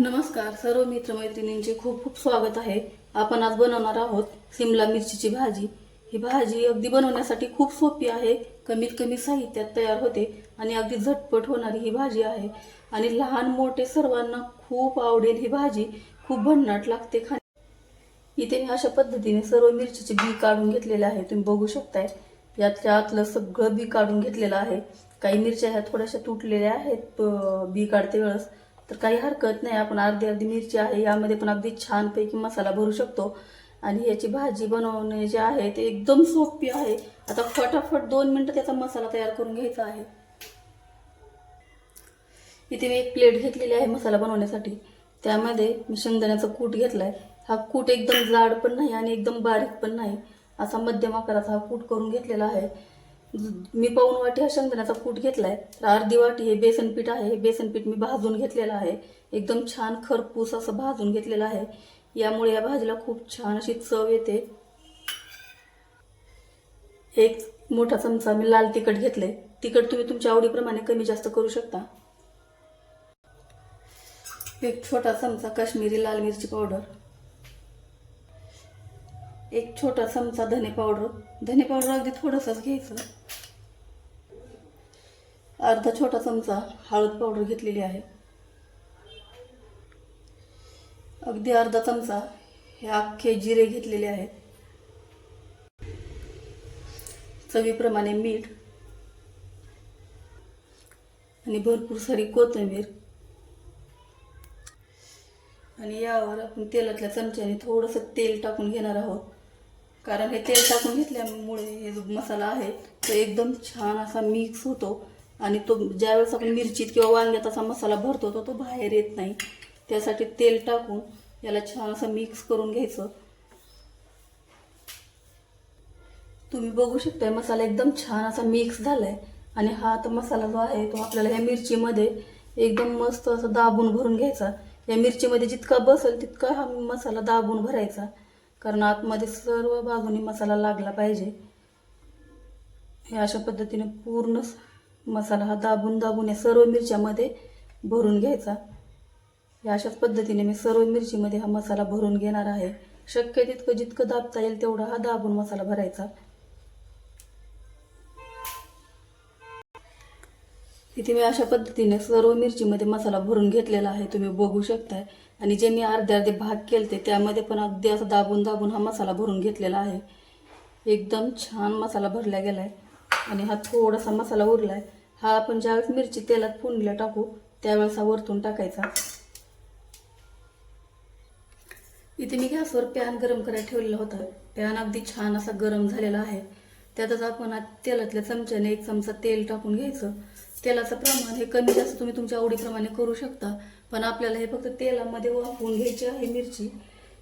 नमस्कार सर्व मित्रमैत्रिणींचे खूप खूप स्वागत आहे. आपण आज बनवणार आहोत सिमला मिरचीची भाजी. ही भाजी अगदी बनवण्यासाठी खूप सोपी आहे कमीत कमी साहित्यात तयार होते आणि अगदी झटपट होणारी ही भाजी आहे. आणि लहान मोठे सर्वांना खूप आवडेल ही भाजी. खूप भन्नाट लागते खा इथे मी अशा पद्धतीने सर्व मिरचीचे बी काढून घेतलेले आहे. तुम्ही बघू शकताय यातल्या आतलं सगळं बी काढून घेतलेलं आहे. काही मिरच्या ह्या थोड्याशा तुटलेल्या आहेत बी काढते वेळेस. तर काही हरकत नाही आपण अर्धी अर्धी मिरची आहे यामध्ये पण अगदी छानपैकी मसाला भरू शकतो. आणि याची भाजी बनवणे जे आहे ते एकदम सोपी आहे. आता फटाफट दोन मिनटं त्याचा मसाला तयार करून घ्यायचा आहे. इथे मी एक प्लेट घेतलेली आहे मसाला बनवण्यासाठी. त्यामध्ये मी शेंगदाण्याचा कूट घेतलाय. हा कूट एकदम जाड पण नाही आणि एकदम बारीक पण नाही. असा मध्यम आकाराचा हा कूट करून घेतलेला आहे. मी पाऊन वाटी हा शेंगदाण्याचा कूट घेतलाय. तर अर्धी वाटी हे बेसन पीठ आहे. हे बेसन पीठ मी भाजून घेतलेलं आहे. एकदम छान खरपूस असं भाजून घेतलेलं आहे. यामुळे या भाजीला खूप छान अशी चव येते. एक मोठा चमचा मी लाल तिखट घेतले तिखट तुम्ही तुमच्या आवडीप्रमाणे कमी जास्त करू शकता. एक छोटा चमचा काश्मीरी लाल मिरची पावडर. एक छोटा चमचा धने पावडर. धने पावडर अगदी थोडंसंच घ्यायचं. अर्धा छोटा चमचा हळद पावडर घेतलेली आहे. अगदी अर्धा चमचा हे अख्खे जिरे घेतलेले आहेत. चवीप्रमाणे मीठ आणि भरपूर सारी कोथिंबीर. आणि यावर आपण तेलातल्या चमच्याने थोडंसं तेल टाकून घेणार आहोत. कारण हे तेल टाकून घेतल्यामुळे हे जो मसाला आहे तो एकदम छान असा मिक्स होतो. आणि तो ज्यावेळेस आपण मिरचीत किंवा वांग्यात असा मसाला भरतो तो तो बाहेर येत नाही. त्यासाठी तेल टाकून याला छान असं मिक्स करून घ्यायचं. तुम्ही बघू शकताय मसाला एकदम छान असा मिक्स झालाय. आणि हा आता मसाला जो आहे तो आपल्याला ह्या मिरचीमध्ये एकदम मस्त असं दाबून भरून घ्यायचा. या मिरचीमध्ये जितका बसेल तितका हा मसाला दाबून भरायचा. कारण आतमध्ये सर्व बाजूनी मसाला लागला पाहिजे. हे अशा पद्धतीने पूर्ण मसाला हा दाबून दाबून या सर्व मिरच्यामध्ये भरून घ्यायचा. या अशाच पद्धतीने मी सर्व मिरचीमध्ये हा मसाला भरून घेणार आहे. शक्य तितकं जितकं दाबता येईल तेवढा हा दाबून मसाला भरायचा. इथे मी अशा पद्धतीने सर्व मिरचीमध्ये मसाला भरून घेतलेला आहे. तुम्ही बघू शकताय. आणि जे मी अर्धे अर्धे भाग केलते त्यामध्ये पण अगदी असं दाबून दाबून हा मसाला भरून घेतलेला आहे. एकदम छान मसाला भरला गेलाय. आणि हा थोडासा मसाला उरलाय. हा आपण ज्यावेळेस मिरची तेलात फोडणीला टाकू त्यावेळेस हा वरतून टाकायचा. इथे मी गॅसवर पॅन गरम करायला ठेवलेला होता. पॅन अगदी छान असा गरम झालेला आहे. त्यातच आपण तेलातल्या चमच्याने एक चमचा तेल टाकून घ्यायचं. तेलाचं प्रमाण हे कमी जास्त तुम्ही तुमच्या आवडीप्रमाणे करू शकता पण आपल्याला हे फक्त तेलामध्ये वाफवून घ्यायची आहे मिरची.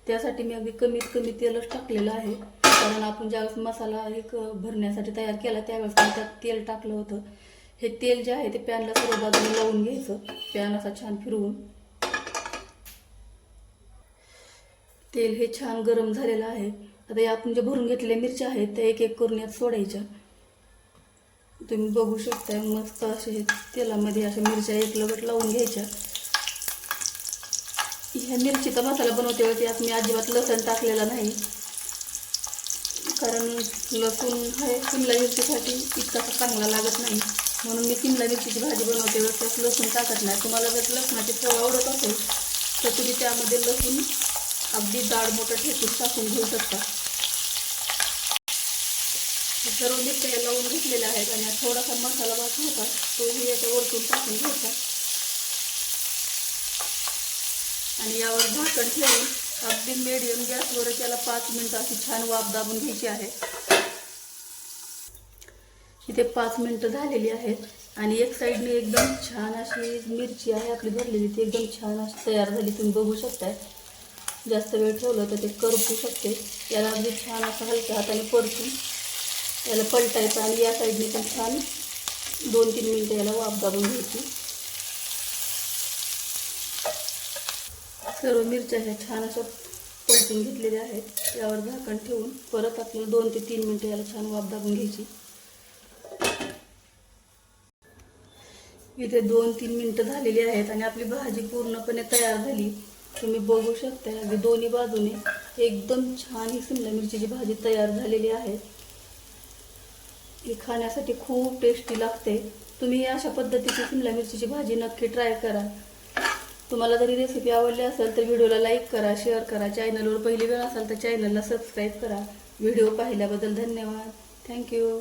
त्यासाठी मी अगदी कमीत कमी तेलच टाकलेलं आहे. कारण आपण ज्यावेळेस मसाला एक भरण्यासाठी तयार केला त्यावेळेस मी त्यात तेल टाकलं होतं. हे तेल जे आहे ते पॅनला सर्व बाजूने लावून घ्यायचं. पॅन असा छान फिरवून. तेल हे छान गरम झालेलं आहे. आता या आपण जे भरून घेतलेल्या मिरच्या आहेत त्या एक एक करून यात सोडायच्या. तुम्ही बघू शकताय मस्त असे हे तेलामध्ये अशा मिरच्या एक लगट लावून घ्यायच्या. ह्या मिरचीचा मसाला बनवते वेळेस यात मी अजिबात लसण टाकलेला नाही. कारण लसूण हे शिमला मिरचीसाठी इतकासा चांगला लागत नाही. म्हणून मी शिमला मिरचीची भाजी बनवते. वेळेस त्यात लसूण टाकत नाही. तुम्हाला जर लसणाची चव आवडत असेल तर तुम्ही त्यामध्ये लसूण अगदी जाड मोठं ठेचून टाकून घेऊ शकता. सर्व मिरच्या लावून घेतलेल्या आहेत आणि थोडासा मसाला बाकी होता तोही याच्या वरतून टाकून घ्यायचा. आणि यावर झाकण ठेवून अगदी मिडियम गॅसवर त्याला पाच मिनटं अशी छान वाफ दाबून घ्यायची आहे. इथे पाच मिनटं झालेली आहेत आणि एक साईडने एकदम छान अशी मिरची आहे आपली भरलेली ती एकदम छान अशी तयार झाली. तुम्ही बघू शकताय. जास्त वेळ ठेवलं तर ते करपू शकते. याला अगदी छान असं हलक्या हाताने परतून याला पलटायचं आणि या साईडने पण छान दोन तीन मिनटं याला वाफ दाबून घ्यायची. सर्व मिरच्या ह्या छान अशा पलटून घेतलेल्या आहेत. यावर झाकण ठेवून परत आपल्याला दोन ते तीन मिनटं याला छान वाफ दाबून घ्यायची. इथे दोन तीन मिनटं झालेली आहेत आणि आपली भाजी पूर्णपणे तयार झाली. तुम्ही बघू शकता अगदी दोन्ही बाजूने एकदम छान ही शिमला मिरचीची भाजी तयार झालेली आहे. ही खाण्यासाठी खूप टेस्टी लागते. तुम्ही अशा पद्धतीची शिमला मिरचीची भाजी नक्की ट्राय करा. तुम्हाला जरी रेसिपी आवडली असेल तर व्हिडिओला लाईक करा शेअर करा. चॅनलवर पहिली वेळ असाल तर चॅनलला सबस्क्राईब करा. व्हिडिओ पाहिल्याबद्दल धन्यवाद. थँक्यू